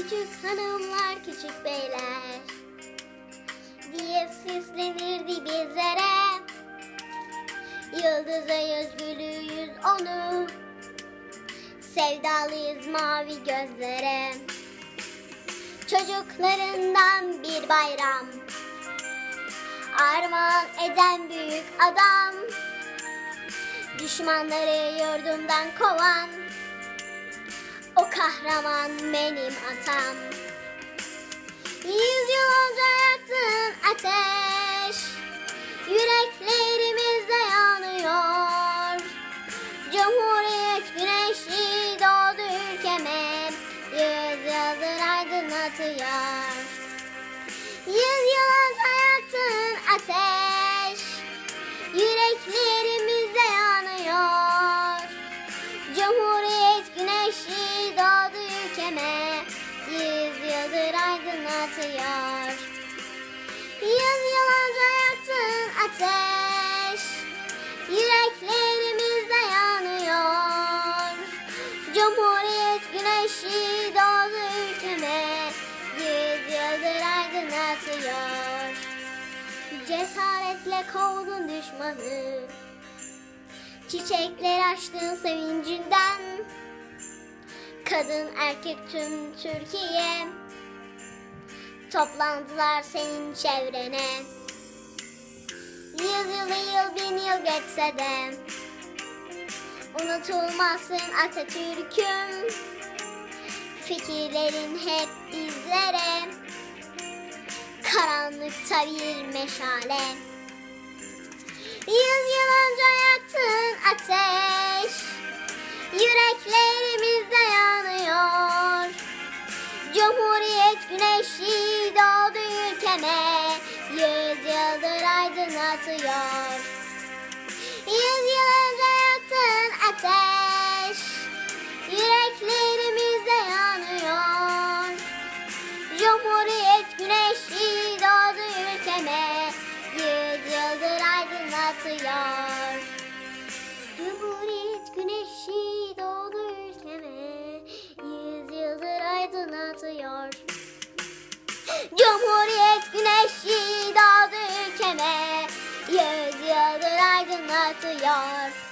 Büyük hanımlar, küçük beyler diye seslenirdi bizlere. Yıldız'a özgülüyüz onu, sevdalıyız mavi gözlere. Çocuklarından bir bayram, armağan eden büyük adam. Düşmanları yurdumdan kovan, kahraman benim atam. Yüz yıl önce yaktın ateş Yüreklerimizde yanıyor Cumhuriyet güneşi doğdu ülkeme Yüz yıldır aydınlatıyor Yüz yıl önce yaktın ateş Yüz yıl önce yaktın ateş Yüreklerimizde yanıyor. Cumhuriyet güneşi doğdu ülkeme Yüz yıldır aydınlatıyor Cesaretle kovdun düşmanı Çiçekler açtın sevincinden. Kadın erkek tüm Türkiye Toplandılar senin çevrene. Yüz yıl yıl bin yıl geçse de Unutulmazsın Atatürk'üm. Fikirlerin hep bizlere Karanlıkta bir meşale. Yüz yıl önce güneşi doğdu ülkeme Yüz yıldır aydınlatıyor Yüz yıl önce yaktın ateş Yüreklerimizde yanıyor. Cumhuriyet güneşi doğdu ülkeme Yüz yıldır aydınlatıyor Cumhuriyet güneşi doğdu ülkeme Yüz yıldır aydınlatıyor Cumhuriyet güneşi doğdu ülkeme Yüz yıldır aydınlatıyor